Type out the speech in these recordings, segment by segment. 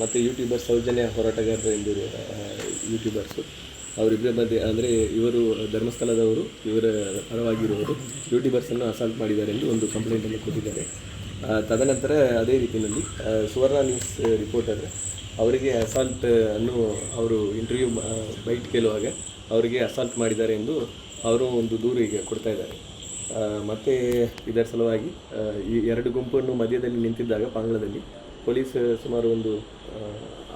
ಮತ್ತು ಯೂಟ್ಯೂಬರ್ ಸೌಜನ್ಯ ಹೋರಾಟಗಾರರು ಎಂದು ಯೂಟ್ಯೂಬರ್ಸು ಅವರಿಬ್ಬರ ಮಧ್ಯೆ ಅಂದರೆ ಇವರು ಧರ್ಮಸ್ಥಳದವರು, ಇವರ ಪರವಾಗಿರುವವರು ಯೂಟ್ಯೂಬರ್ಸನ್ನು ಅಸಾಲ್ಟ್ ಮಾಡಿದ್ದಾರೆ ಎಂದು ಒಂದು ಕಂಪ್ಲೇಂಟನ್ನು ಕೊಟ್ಟಿದ್ದಾರೆ. ತದನಂತರ ಅದೇ ರೀತಿಯಲ್ಲಿ ಸುವರ್ಣ ನ್ಯೂಸ್ ರಿಪೋರ್ಟರ್ ಅವರಿಗೆ ಅಸಾಲ್ಟ್ ಅನ್ನು ಅವರು ಇಂಟರ್ವ್ಯೂ ಬೈಟ್ ಕೇಳುವಾಗ ಅವರಿಗೆ ಅಸಾಲ್ಟ್ ಮಾಡಿದ್ದಾರೆ ಎಂದು ಅವರು ಒಂದು ದೂರು ಈಗ ಕೊಡ್ತಾ ಇದ್ದಾರೆ. ಮತ್ತು ಇದರ ಸಲುವಾಗಿ ಈ ಎರಡು ಗುಂಪನ್ನು ಮಧ್ಯದಲ್ಲಿ ನಿಂತಿದ್ದಾಗ ಪಾಂಗ್ಳದಲ್ಲಿ ಪೊಲೀಸ್ ಸುಮಾರು ಒಂದು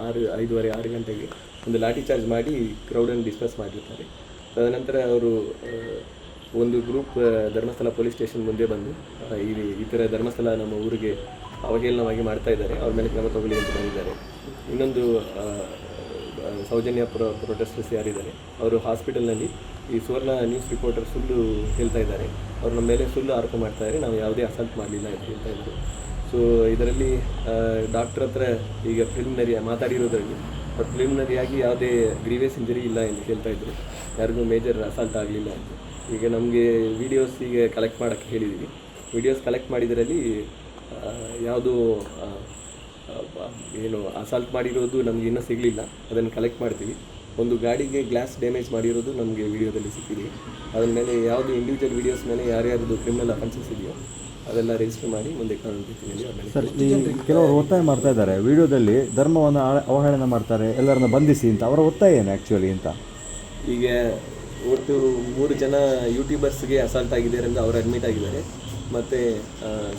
ಆರು, ಐದೂವರೆ, ಆರು ಗಂಟೆಗೆ ಒಂದು ಲಾಠಿ ಚಾರ್ಜ್ ಮಾಡಿ ಕ್ರೌಡನ್ನು ಡಿಸ್ಕಸ್ ಮಾಡಿರ್ತಾರೆ. ತದನಂತರ ಅವರು ಒಂದು ಗ್ರೂಪ್ ಧರ್ಮಸ್ಥಳ ಪೊಲೀಸ್ ಸ್ಟೇಷನ್ ಮುಂದೆ ಬಂದು ಇಲ್ಲಿ ಈ ಥರ ಧರ್ಮಸ್ಥಳ ನಮ್ಮ ಊರಿಗೆ ಅವಹೇಳನವಾಗಿ ಮಾಡ್ತಾ ಇದ್ದಾರೆ. ಅವ್ರ ಮೇಲೆ ಕ್ರಮ ತಗೊಳ್ಳಿ ಅಂತ ಬಂದಿದ್ದಾರೆ. ಇನ್ನೊಂದು ಸೌಜನ್ಯ ಪ್ರೊ ಪ್ರೊಟೆಸ್ಟರ್ಸ್ ಯಾರಿದ್ದಾರೆ, ಅವರು ಹಾಸ್ಪಿಟಲ್ನಲ್ಲಿ ಈ ಸುವರ್ಣ ನ್ಯೂಸ್ ರಿಪೋರ್ಟರ್ ಸುಳ್ಳು ಹೇಳ್ತಾ ಇದ್ದಾರೆ. ಅವರು ನಮ್ಮ ಮೇಲೆ ಸುಳ್ಳು ಆರೋಪ ಮಾಡ್ತಾ ಇದ್ದಾರೆ. ನಾವು ಯಾವುದೇ ಅಸಲ್ಟ್ ಮಾಡಲಿಲ್ಲ ಅಂತ ಹೇಳ್ತಾ ಇದ್ರು. ಸೊ ಇದರಲ್ಲಿ ಡಾಕ್ಟರ್ ಹತ್ರ ಈಗ ಪ್ರಿಲಿಮಿನರಿ ಮಾತಾಡಿರೋದ್ರಲ್ಲಿ ಅವ್ರು ಪ್ರಿಲಿಮಿನರಿಯಾಗಿ ಯಾವುದೇ ಗ್ರೀವಿಯಸ್ ಇಂಜರಿ ಇಲ್ಲ ಎಂದು ಹೇಳ್ತಾ ಇದ್ದರು ಯಾರಿಗೂ ಮೇಜರ್ ಅಸಾಲ್ಟ್ ಆಗಲಿಲ್ಲ ಅಂತ. ಈಗ ನಮಗೆ ವೀಡಿಯೋಸ್ ಈಗ ಕಲೆಕ್ಟ್ ಮಾಡೋಕ್ಕೆ ಹೇಳಿದ್ದೀವಿ ವೀಡಿಯೋಸ್ ಕಲೆಕ್ಟ್ ಮಾಡಿದ್ರಲ್ಲಿ ಯಾವುದು ಏನು ಅಸಾಲ್ಟ್ ಮಾಡಿರೋದು ನಮಗೆ ಇನ್ನೂ ಸಿಗಲಿಲ್ಲ. ಅದನ್ನು ಕಲೆಕ್ಟ್ ಮಾಡ್ತೀವಿ. ಒಂದು ಗಾಡಿಗೆ ಗ್ಲಾಸ್ ಡ್ಯಾಮೇಜ್ ಮಾಡಿರೋದು ನಮಗೆ ವಿಡಿಯೋದಲ್ಲಿ ಸಿಕ್ಕಿದೆ. ಅದ್ರ ಮೇಲೆ ಯಾವುದು ಇಂಡಿವಿಜುವಲ್ ವೀಡಿಯೋಸ್ ಮೇಲೆ ಯಾರ್ಯಾರ್ದು ಕ್ರಿಮಿನಲ್ ಅಫೆನ್ಸಸ್ ಇದೆಯೋ ಅದೆಲ್ಲ ರಿಜಿಸ್ಟರ್ ಮಾಡಿ ಮುಂದೆ ಕಾನೂನು ರೀತಿಯಲ್ಲಿ ಅವ್ರ ಸರ್ ಈ ಕೆಲವರು ಒತ್ತಾಯ ಮಾಡ್ತಾ ಇದ್ದಾರೆ. ವಿಡಿಯೋದಲ್ಲಿ ಧರ್ಮವನ್ನು ಅವಹೇಳನ ಮಾಡ್ತಾರೆ ಎಲ್ಲರನ್ನ ಬಂಧಿಸಿ ಅಂತ. ಅವರ ಒತ್ತಾಯ ಏನು ಆ್ಯಕ್ಚುಲಿ ಅಂತ? ಈಗ ಒಟ್ಟು ಮೂರು ಜನ ಯೂಟ್ಯೂಬರ್ಸ್ಗೆ ಅಸಾಲ್ಟ್ ಆಗಿದ್ದಾರೆ ಅಂತ ಅವರು ಅಡ್ಮಿಟ್ ಆಗಿದ್ದಾರೆ. ಮತ್ತು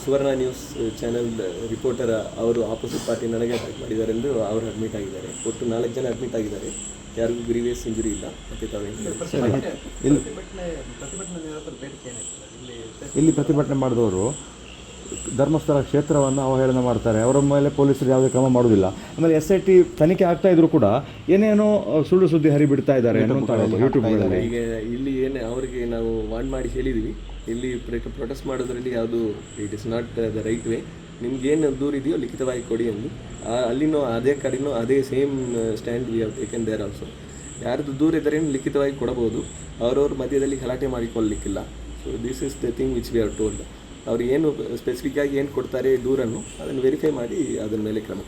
ಸುವರ್ಣ ನ್ಯೂಸ್ ಚಾನೆಲ್ ರಿಪೋರ್ಟರ್ ಅವರು ಆಪೋಸಿಟ್ ಪಾರ್ಟಿ ನನಗೆ ಅಟ್ಯಾಕ್ ಮಾಡಿದ್ದಾರೆ ಎಂದು ಅವರು ಅಡ್ಮಿಟ್ ಆಗಿದ್ದಾರೆ. ಒಟ್ಟು ನಾಲ್ಕು ಜನ ಅಡ್ಮಿಟ್ ಆಗಿದ್ದಾರೆ. ಯಾರಿಗೂ ಗ್ರೀವಿಯಸ್ ಇಂಜುರಿ ಇಲ್ಲ. ಮತ್ತು ತಾವೇನು ಇಲ್ಲಿ ಪ್ರತಿಭಟನೆ ಮಾಡಿದವರು ಧರ್ಮಸ್ಥಳ ಕ್ಷೇತ್ರವನ್ನು ಅವಹೇಳನ ಮಾಡ್ತಾರೆ. ಅವರ ಮೇಲೆ ಪೊಲೀಸರು ಯಾವುದೇ ಕ್ರಮ ಮಾಡೋದಿಲ್ಲ ಆಮೇಲೆ ಎಸ್ ಐ ಟಿ ತನಿಖೆ ಆಗ್ತಾ ಇದ್ರು ಕೂಡ ಏನೇನೋ ಸುಳ್ಳು ಸುದ್ದಿ ಹರಿಬಿಡ್ತಾ ಇದ್ದಾರೆ ಈಗ ಇಲ್ಲಿ ಏನೇ ಅವರಿಗೆ ನಾವು ವಾರ್ನ್ ಮಾಡಿ ಹೇಳಿದ್ದೀವಿ ಇಲ್ಲಿ ಪ್ರೊಟೆಸ್ಟ್ ಮಾಡೋದ್ರಲ್ಲಿ ಯಾವುದು it is not the right way ನಿಮ್ಗೇನು ದೂರ ಇದೆಯೋ ಲಿಖಿತವಾಗಿ ಕೊಡಿ ಅಂದು ಅಲ್ಲಿನೂ ಅದೇ ಕಡೆನೂ ಅದೇ same stand we have taken there also ಯಾರದು ದೂರ ಇದ್ದರೆ ಲಿಖಿತವಾಗಿ ಕೊಡಬಹುದು. ಅವ್ರವ್ರ ಮಧ್ಯದಲ್ಲಿ ಗಲಾಟೆ ಮಾಡಿಕೊಳ್ಳಲಿಕ್ಕಿಲ್ಲ so this is the thing which we are told ಅವ್ರು ಏನು ಸ್ಪೆಸಿಫಿಕ್ ಆಗಿ ಏನು ಕೊಡ್ತಾರೆ ದೂರನ್ನು ಅದನ್ನು ವೆರಿಫೈ ಮಾಡಿ ಅದರ ಮೇಲೆ ಕ್ರಮ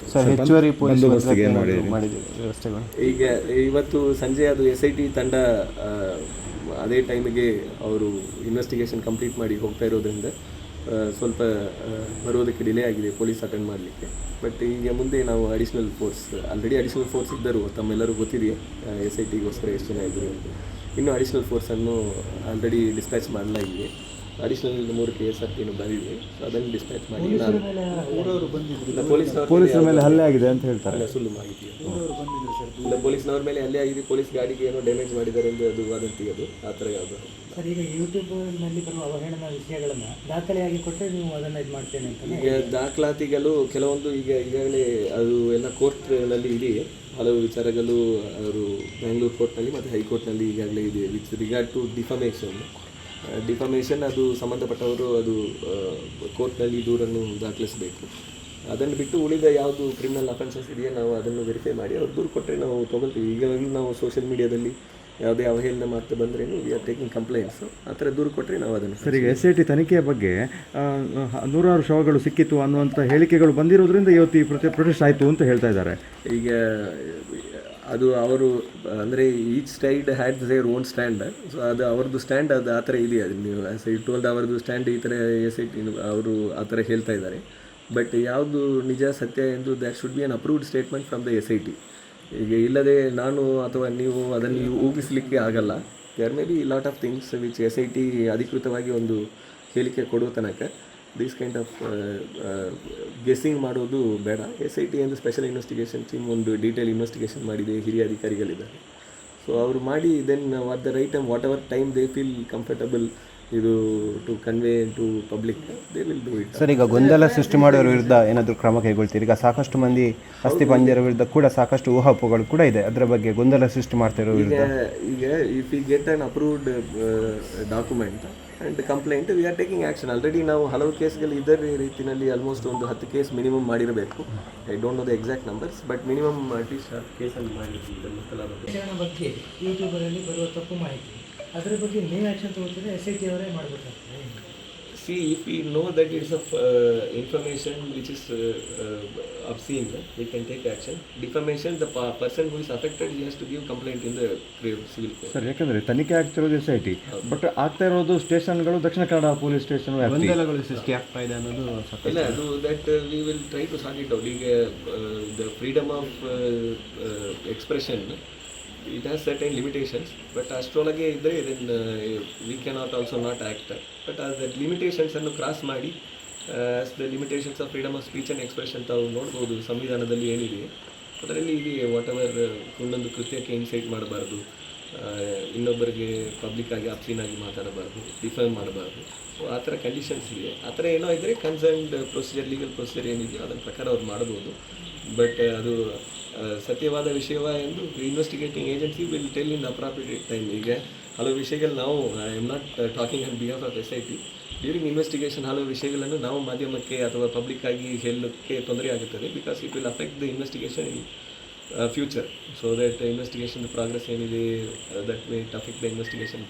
ಈಗ ಇವತ್ತು ಸಂಜೆ ಅದು ಎಸ್ ಐ ಟಿ ತಂಡ ಅದೇ ಟೈಮಿಗೆ ಅವರು ಇನ್ವೆಸ್ಟಿಗೇಷನ್ ಕಂಪ್ಲೀಟ್ ಮಾಡಿ ಹೋಗ್ತಾ ಇರೋದ್ರಿಂದ ಸ್ವಲ್ಪ ಬರೋದಕ್ಕೆ ಡಿಲೇ ಆಗಿದೆ ಪೊಲೀಸ್ ಅಟೆಂಡ್ ಮಾಡಲಿಕ್ಕೆ. ಬಟ್ ಈಗ ಮುಂದೆ ನಾವು additional force already additional force ಇದ್ದರು ತಮ್ಮೆಲ್ಲರೂ ಗೊತ್ತಿದೆಯಾ ಎಸ್ ಐ ಟಿಗೋಸ್ಕರ ಎಷ್ಟು ಜನ ಇದ್ದರು ಅಂತ. ಇನ್ನು ಅಡಿಷ್ನಲ್ ಫೋರ್ಸನ್ನು ಆಲ್ರೆಡಿ ಡಿಸ್ಪ್ಯಾಚ್ ಮಾಡಲಾಗಿದೆ ಅಡಿಷ್ನಲ್ ಮೂರು ಕೆ ಎಸ್ ಆರ್ ಟಿನು ಬಂದಿದೆ ಸೊ ಅದನ್ನು ಡಿಸ್ಪ್ಯಾಚ್ ಮಾಡಿ ನಾನು ಪೊಲೀಸ್ನವ್ರ ಪೊಲೀಸರ ಮೇಲೆ ಹಲ್ಲೆ ಆಗಿದೆ ಅಂತ ಹೇಳ್ತಾರೆ. ಸುಳ್ಳು ಮಾಹಿತಿ. ಇಲ್ಲ ಪೊಲೀಸ್ನವ್ರ ಮೇಲೆ ಹಲ್ಲೆ ಆಗಿದೆ. ಪೊಲೀಸ್ ಗಾಡಿಗೆ ಏನೋ ಡ್ಯಾಮೇಜ್ ಮಾಡಿದ್ದಾರೆ ಎಂದು ಅದು ವಾದಂತಿ ಅದು. ಆ ಥರ ಯಾವುದು? ಸರ್ ಈಗ ಯೂಟ್ಯೂಬ್ನಲ್ಲಿ ಬರುವ ಅವಹೇಳನ ವಿಷಯಗಳನ್ನು ದಾಖಲೆಯಾಗಿ ಕೊಟ್ಟರೆ ನೀವು ಅದನ್ನು ಇದು ಮಾಡ್ತೇನೆ ಅಂತ ಈಗ ದಾಖಲಾತಿಗಳು ಕೆಲವೊಂದು ಈಗ ಈಗಾಗಲೇ ಅದು ಎಲ್ಲ ಕೋರ್ಟ್ಗಳಲ್ಲಿ ಇದೆ. ಹಲವು ವಿಚಾರಗಳು ಅವರು ಬೆಂಗಳೂರು ಕೋರ್ಟ್ನಲ್ಲಿ ಮತ್ತು ಹೈಕೋರ್ಟ್ನಲ್ಲಿ ಈಗಾಗಲೇ ಇದೆ. With regard to defamation defamation ಅದು ಸಂಬಂಧಪಟ್ಟವರು ಅದು ಕೋರ್ಟ್ನಲ್ಲಿ ದೂರನ್ನು ದಾಖಲಿಸಬೇಕು. ಅದನ್ನು ಬಿಟ್ಟು ಉಳಿದ ಯಾವುದು ಕ್ರಿಮಿನಲ್ ಅಫೆನ್ಸಸ್ ಇದೆಯೋ ನಾವು ಅದನ್ನು ವೆರಿಫೈ ಮಾಡಿ ಅವ್ರು ದೂರು ಕೊಟ್ಟರೆ ನಾವು ತೊಗೊಳ್ತೀವಿ. ಈಗಾಗಲೂ ನಾವು ಸೋಷಿಯಲ್ ಮೀಡಿಯಾದಲ್ಲಿ ಯಾವುದೇ ಅವಹೇಳನ ಮಾಡ್ತಾ ಬಂದ್ರೇನು ವಿ ಆರ್ ಟೇಕಿಂಗ್ ಕಂಪ್ಲೇಂಟ್ಸ್ ಆ ಥರ ದೂರು ಕೊಟ್ಟರೆ ನಾವು ಅದನ್ನು ಸರಿ ಎಸ್ ಐ ಟಿ ತನಿಖೆಯ ಬಗ್ಗೆ ನೂರಾರು ಶವಗಳು ಸಿಕ್ಕಿತ್ತು ಅನ್ನುವಂಥ ಹೇಳಿಕೆಗಳು ಬಂದಿರೋದ್ರಿಂದ ಇವತ್ತು ಈ ಪ್ರತಿ ಪ್ರೊಟೆಸ್ಟ್ ಆಯಿತು ಅಂತ ಹೇಳ್ತಾ ಇದ್ದಾರೆ. ಈಗ ಅದು ಅವರು ಅಂದರೆ each side had their own stand so ಅದು ಅವ್ರದ್ದು ಸ್ಟ್ಯಾಂಡ್ ಅದು ಆ ಥರ ಇದೆ ಅದು ನೀವು ಆಸ್ ಐ ಟೋಲ್ಡ್ ಅವ್ರದ್ದು ಸ್ಟ್ಯಾಂಡ್ ಈ ಥರ ಎಸ್ ಐ ಟಿ ಅವರು ಆ ಥರ ಹೇಳ್ತಾ ಇದ್ದಾರೆ. ಬಟ್ ಯಾವುದು ನಿಜ ಸತ್ಯ ಎಂದು that should be an approved statement from the S I T ಈಗ ಇಲ್ಲದೆ ನಾನು ಅಥವಾ ನೀವು ಅದನ್ನು ಊಹಿಸಲಿಕ್ಕೆ ಆಗಲ್ಲ. There may be lot of things which S I T ಅಧಿಕೃತವಾಗಿ ಒಂದು ಹೇಳಿಕೆ ಕೊಡುವ ತನಕ ದಿಸ್ ಕೈಂಡ್ ಆಫ್ ಗೆಸ್ಸಿಂಗ್ ಮಾಡೋದು ಬೇಡ. ಎಸ್ ಐ ಟಿ ಎಂದು ಸ್ಪೆಷಲ್ ಇನ್ವೆಸ್ಟಿಗೇಷನ್ ಟೀಮ್ ಒಂದು ಡೀಟೇಲ್ ಇನ್ವೆಸ್ಟಿಗೇಷನ್ ಮಾಡಿದೆ, ಹಿರಿಯ ಅಧಿಕಾರಿಗಳಿದ್ದಾರೆ. ಸೊ ಅವರು ಮಾಡಿ then what the right time whatever time they feel comfortable ಇದು to convey to public they will do it sir ಈಗ ಗೊಂದಲ ಸೃಷ್ಟಿ ಮಾಡೋರ ವಿರುದ್ಧ ಏನಾದರೂ ಕ್ರಮ ಕೈಗೊಳ್ತೀರಿ? ಈಗ ಸಾಕಷ್ಟು ಮಂದಿ ಅಸ್ಥಿ ಪಂಜರ ವಿರುದ್ಧ ಕೂಡ ಸಾಕಷ್ಟು ಊಹಾಪೋಹಗಳು ಕೂಡ ಇದೆ. ಅದರ ಬಗ್ಗೆ ಗೊಂದಲ ಸೃಷ್ಟಿ ಮಾಡ್ತಿರೋ ಈಗ ವಿರುದ್ಧ ಈಗ if you get an approved document and complaint we are taking action already ನಾವು ಹಲವು ಕೇಸ್ಗಳು ಇದರ ರೀತಿಯಲ್ಲಿ ಆಲ್ಮೋಸ್ಟ್ ಒಂದು ಹತ್ತು ಕೇಸ್ ಮಿನಿಮಮ್ ಮಾಡಿರಬೇಕು. I don't know the exact numbers but minimum at least ಕೇಸಲ್ಲಿ ಪ್ರಕರಣ ಬಗ್ಗೆ ಯೂಟ್ಯೂಬರಲ್ಲಿ ಬರುವ ತಪ್ಪು ಮಾಹಿತಿ. ಅದರ ಬಗ್ಗೆ ನೀವು ಆ್ಯಕ್ಷನ್ ತಗೋತಿದ್ರೆ ಎಸ್ ಐ ಟಿ ಅವರೇ ಮಾಡಬೇಕಾಗ್ತದೆ? See, if we know that it's of uh, information which is uh, uh, obscene, we can take action. Defamation, the pa- person who is affected, he has to give complaint in the civil court. Sir ಯಾಕಂದ್ರೆ ತನಿಖೆ ಆಗ್ತಿರೋದು S I T but ಆಗ್ತಾ ಇರೋದು ಸ್ಟೇಷನ್ಗಳು Dakshina Kannada police station ವ್ಯಾಪ್ತಿ. ಗೊಂದಲಗಳು ಸೃಷ್ಟಿ ಆಗ್ತಾ ಇದೆ ಅನ್ನೋದು ಇಲ್ಲ ಅದು that we will try to sort it out ಈಗ the freedom of expression it has certain limitations but ಅಷ್ಟರೊಳಗೆ ಇದ್ದರೆ then we cannot also not act but ಆ ದಟ್ ಲಿಮಿಟೇಷನ್ಸನ್ನು ಕ್ರಾಸ್ ಮಾಡಿ as the limitations of freedom of speech and expression ತಾವು ನೋಡ್ಬೋದು ಸಂವಿಧಾನದಲ್ಲಿ ಏನಿದೆ. ಅದರಲ್ಲಿ ಇದೆ ವಾಟ್ ಎವರ್ ಒಂದೊಂದು ಕೃತ್ಯಕ್ಕೆ ಇನ್ಸೈಟ್ ಮಾಡಬಾರ್ದು. ಇನ್ನೊಬ್ಬರಿಗೆ ಪಬ್ಲಿಕ್ ಆಗಿ ಅಪ್ಸೀನಾಗಿ ಮಾತಾಡಬಾರ್ದು ಡಿಫೈನ್ ಮಾಡಬಾರ್ದು. ಸೊ ಆ ಥರ ಕಂಡೀಷನ್ಸ್ ಇದೆ. ಆ ಥರ ಏನೋ ಇದ್ದರೆ ಕನ್ಸರ್ನ್ಡ್ ಪ್ರೊಸೀಜರ್ ಲೀಗಲ್ ಪ್ರೊಸೀಜರ್ ಏನಿದೆಯೋ ಅದರ ಪ್ರಕಾರ ಅವ್ರು ಮಾಡ್ಬೋದು. ಬಟ್ ಅದು ಆ, ಸತ್ಯವಾದ ವಿಷಯವ ಎಂದು investigating agency will tell in appropriate time ಈಗ ಹಲವು ವಿಷಯಗಳು ನಾವು I am not talking on behalf of S I T during investigation ಹಲವು ವಿಷಯಗಳನ್ನು ನಾವು ಮಾಧ್ಯಮಕ್ಕೆ ಅಥವಾ ಪಬ್ಲಿಕ್ ಆಗಿ ಹೇಳೋಕ್ಕೆ ತೊಂದರೆ ಆಗುತ್ತದೆ because it will affect the investigation in future so that investigation progress ಏನಿದೆ that may affect the investigation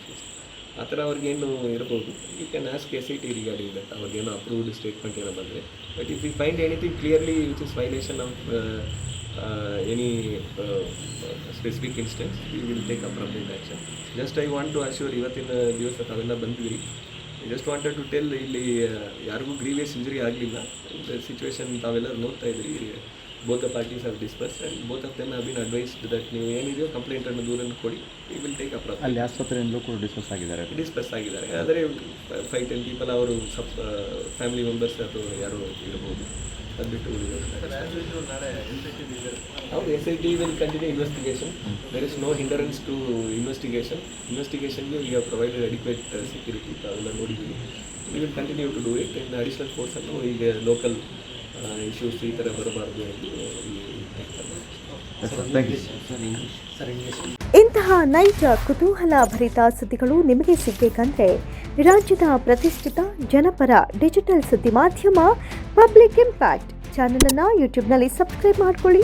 ಆ ಥರ ಅವ್ರಿಗೇನು ಇರ್ಬೋದು you can ask S I T regarding that ಅವ್ರಿಗೇನು ಅಪ್ರೂವ್ಡ್ ಸ್ಟೇಟ್ಮೆಂಟ್ ಏನೋ ಬಂದರೆ. But if you find anything clearly which is violation of any specific instance you will take appropriate action just I want to assure ಇವತ್ತಿನ ದಿವಸ ತಾವೆಲ್ಲ ಬಂದ್ವಿ. Just wanted to tell ಇಲ್ಲಿ ಯಾರಿಗೂ grievous injury ಆಗಲಿಲ್ಲ. Situation ತಾವೆಲ್ಲರೂ ನೋಡ್ತಾ ಇದ್ರಿ. Both the parties of dispute and both of them have been advised that ನೀವು ಏನಿದೆಯೋ ಕಂಪ್ಲೇಂಟನ್ನು ದೂರನ್ನು ಕೊಡಿ. ಈ ವಿಲ್ ಟೇಕ್ ಅಪ್ರಾಪ್ ಅಲ್ಲಿ ಆಸ್ಪತ್ರೆಯಿಂದಲೂ ಕೂಡ ಡಿಸ್ಪಸ್ ಆಗಿದ್ದಾರೆ. ಡಿಸ್ಪಸ್ ಆಗಿದ್ದಾರೆ. ಆದರೆ ಫೈವ್ ಟೆನ್ ಪೀಪಲ್ ಅವರು ಸಪ್ ಫ್ಯಾಮಿಲಿ ಮೆಂಬರ್ಸ್ ಅಥವಾ ಯಾರು ಇರಬಹುದು ಅದು ಬಿಟ್ಟು ಹೌದು S I T will continue investigation there is no hindrance to investigation ಇನ್ವೆಸ್ಟಿಗೇಷನ್ಗೆ we have provided adequate security ತಾವೆಲ್ಲ ನೋಡಿದ್ದೀವಿ we will continue to do it in additional ಫೋರ್ಸನ್ನು ಈಗ ಲೋಕಲ್ ಇಶ್ಯೂಸ್ ಈ ಥರ ಬರಬಾರ್ದು ಎಂದು ಥ್ಯಾಂಕ್ ಯು ಸರ್ ಇಂಗ್ಲೀಷ್ ಇಂತಹ ನೈಜ ಕುತೂಹಲ ಭರಿತ ಸುದ್ದಿಗಳು ನಿಮಗೆ ಸಿಗಬೇಕಂದ್ರೆ ರಾಜ್ಯದ ಪ್ರತಿಷ್ಠಿತ ಜನಪರ ಡಿಜಿಟಲ್ ಸುದ್ದಿ ಮಾಧ್ಯಮ ಪಬ್ಲಿಕ್ ಇಂಪ್ಯಾಕ್ಟ್ ಚಾನಲನ್ನು ಯೂಟ್ಯೂಬ್ನಲ್ಲಿ ಸಬ್ಸ್ಕ್ರೈಬ್ ಮಾಡ್ಕೊಳ್ಳಿ.